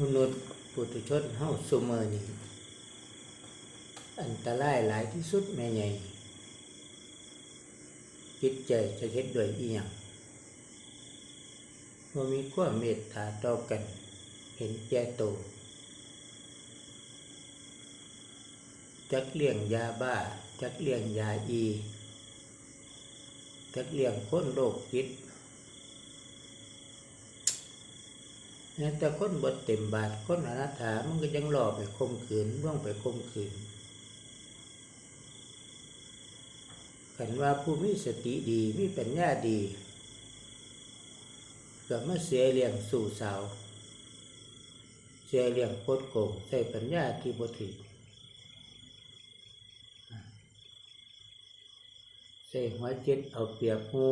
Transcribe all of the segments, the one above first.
มนุษย์ปุถุชนเฮาซุมื้อนี้อันตรายหลายที่สุดแม่ใหญ่จิตใจจะเฮ็ดด้วยอีหยังบ่มีความเมตตาต่อกัน เห็นแก่ตัวจักเลี้ยงยาบ้า จักเลี้ยงยาอี จักเลี้ยงคนโรคจิต แม้แต่คนบดเต็มบาทคนอนาถามันก็ยังหลอกไปข่มขืนร่วงไปข่มขืนกันว่าผู้มีสติดีมีปัญญาดีก็มาเสียเลี้ยงสู่สาว เสียเลี้ยงโคดโกงใส่ปัญญาที่บ่ถึงใส่หัวจิตเอาเปรียบหู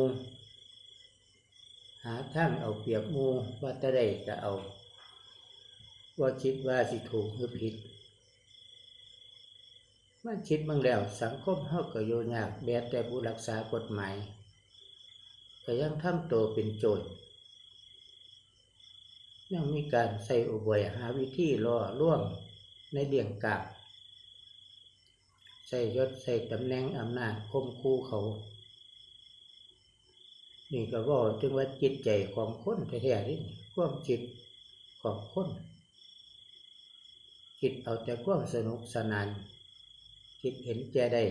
หาทางเอาเปรียบมูว่าจะได้ก็เอา ว่าคิดว่าสิถูกหรือผิดมันคิดบางแล้วสังคมเฮาก็โยยากแม้แต่ผู้รักษากฎหมายก็ยังทำตัวเป็นโจรยังมีการใส่อุบายหาวิธีล่อล่วงในเลี่ยงกาบใส่ยศใส่ตำแหน่งอำนาจคมคู่เขา นี่ก็บอกถึงว่าจิตใจของคนแท้ๆนี่ความคิดของคนคิดเอาแต่ความสนุกสนานคิดเห็นแก่ได้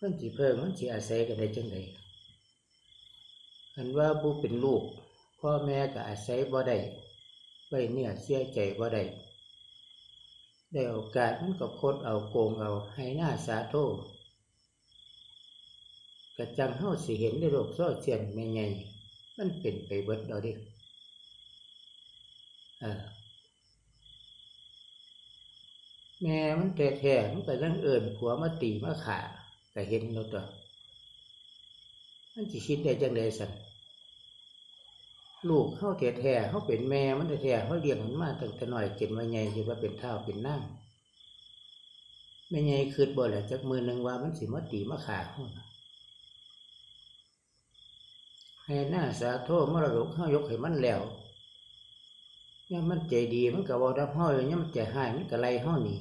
มันสิเพิ่มมันสิอาศัยกันได้จังไดอันว่าผู้เป็นลูกพ่อแม่ก็อาศัยบ่ได้ไว้เนี่ยเสียใจบ่ได้ได้โอกาสมันก็คดเอาโกงเอาให้หน้าสาโท กระจังเฮาสิเห็นในโลกโซเชียลแม่ใหญ่มันเป็นไปเบิดดอกเดิเออแม่มันแท้มันก็ยังเอิ้นผัวมาตีมาขาก็เห็นแล้วตัวมันสิคิดได้จังไดสั่นลูกเฮาแท้ๆเฮาเป็นแม่มันแท้ๆเฮาเลี้ยงมันมาตั้งแต่น้อยจนว่าใหญ่จนว่าเป็นเฒ่าเป็นนางแม่ใหญ่คิดบ่แหละจักมือหนึ่งว่ามันสิมาตีมาขาเฮานะ ให้หน้าสาโทมรดกเฮายกให้มันแล้วยังมันใจดีมันก็บ่รับเฮาอยู่ยังมันใจหายมันก็ไล่เฮาหนี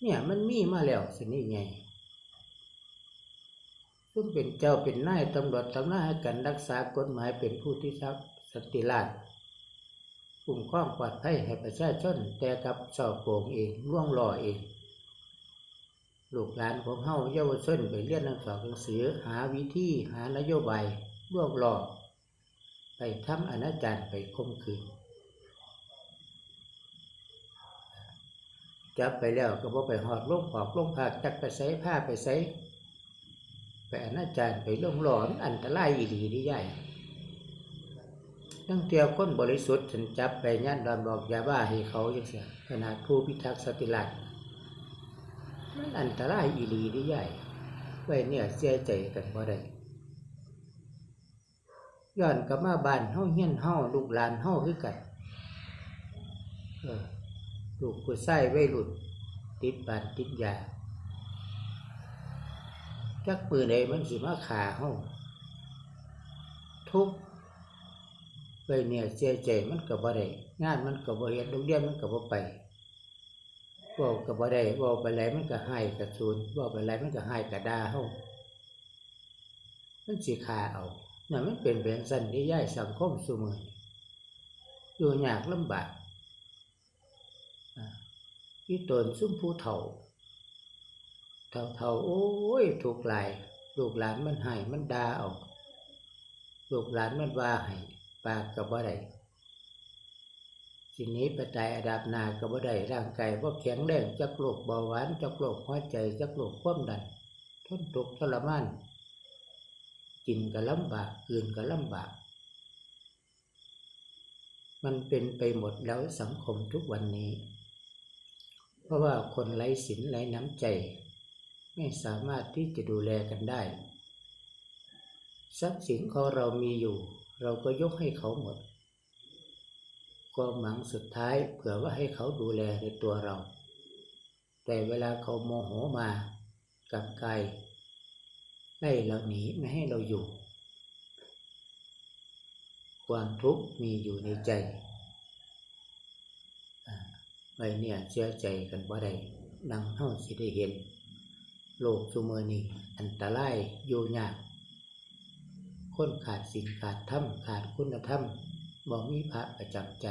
เนี่ยมันมีมาแล้วสินี่ไงซึ่งเป็นเจ้าเป็นนายตำรวจทำหน้าให้กันรักษากฎหมายเป็นผู้ที่ทรัพย์สนติราชคุ้มครองปลอดภัยให้ประชาชนแต่กับสอบโกงเองล่วงล่อเอง ลูกหลานของเฮาเยาวชนไปเรียนหนังสือหนังสือหาวิธีหานโยบายร่วมรอกไปทำอนาจารไปข่มขืนจับไปแล้วก็บ่ไปหอดลงหอกลงผากจักไปใส่ผ้าไปใส่ไปอนาจารไปล่วงหลอนอันตรายอีหลีที่ใหญ่ตั้งเตียวคนบริสุทธิ์ฉันจับไปย่านดอนบอกยาบ้าให้เขาจังเสียขนาดผู้พิทักษ์สติลัด มันอันตรายอีหลีได้ใหญ่ไว้เนี่ยเสียใจกันบ่ได้ย้อนกลับมาบ้านเฮาเฮียนเฮาลูกหลานเฮาคือกันเออลูกผู้ชายวัยรุ่นติดบานติดยาจักปืนใดมันสิมาขาเฮาทุกไว้เนี่ยเสียใจมันก็บ่ได้งานมันก็บ่เฮ็ดโรงเรียนมันก็บ่ไป ว้าก็บ่ได้ว้าไปไหลมันก็ให้กระสูนว้าไปไหลมันก็ให้กระดาเฮามันสิฆ่าเอานั่นมันเป็นแบบสั่นที่ย้ายสังคมซุมื้ออยู่ยากลำบากอ่าอีตนซุ่มผู้เฒ่าเฒ่าเฒ่าโอ้ยถูกหลายลูกหลานมันให้มันด่าเอาลูกหลานมันว่าให้ปากก็บ่ได้ สิ่นี้ไปตายอาดับหนาก็บ่ได้ร่างกายบ่แข็งแรงจักโรคเบาหวานจักโรคหัวใจจักโรคความดันทนทุกข์ทรมานกินก็ลำบากคืนก็ลำบาก มันเป็นไปหมดแล้วสังคมทุกวันนี้ เพราะว่าคนไร้ศีลไร้น้ำใจ ไม่สามารถที่จะดูแลกันได้ ทรัพย์สินของเรามีอยู่ เราก็ยกให้เขาหมด ความหวังสุดท้ายเผื่อว่าให้เขาดูแลในตัวเรา แต่เวลาเขาโมโหมากับกายไล่เราหนีไม่ให้เราอยู่ ความทุกข์มีอยู่ในใจไว้เนี่ยเชื่อใจกันบ่ได้ดังเฮาสิได้เห็น โลกซุมื้อนี้อันตรายอยู่ยากคนขาดศีลขาดธรรมขาดคุณธรรม บ่มีพระประจำใจ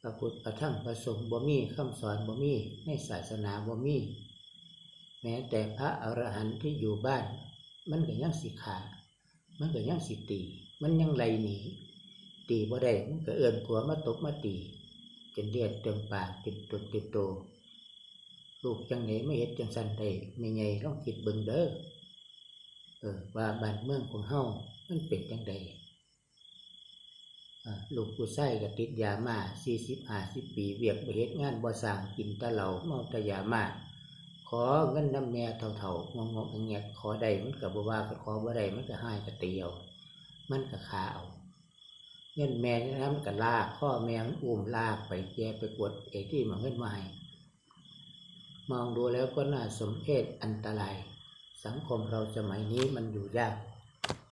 พระพุทธพระธรรมพระสงฆ์บ่มีคำสอนบ่มีในศาสนาบ่มี แม้แต่พระอรหันต์ที่อยู่บ้าน มันก็ยังสิขามันก็ยังสิตี มันยังไล่หนีตีบ่ได้มันก็เอื้อนผัวมาตบมาตีจนเลือดเต็มปากเป็นตุนเต็มโตลูกจังไหนไม่เฮ็ดจังสันได้ไม่ไงลองคิดเบิ่งเด้อเออว่าบ้านเมืองของเฮามันเป็นจังได อ่าลูกผู้ชายก็ติดยามา40 50ปี เวียกบ่เฮ็ดงานบ่สร้างกินต่เหล้าเมาต่ยามาขอเงินน้ำแม่เท่าๆงงๆแงกๆขอได้มันก็บ่ว่าก็ขอบ่ได้มันก็ให้ก็ตีเอามันก็ขาเอาเงินแม่นี่นะมันก็ลากพ่อแม่มันอุ้มลากไปแกไปกวดไอ้ที่มันเงินมาให้มองดูแล้วก็น่าสมเพชอันตราย สังคมเราสมัยนี้มันอยู่ยาก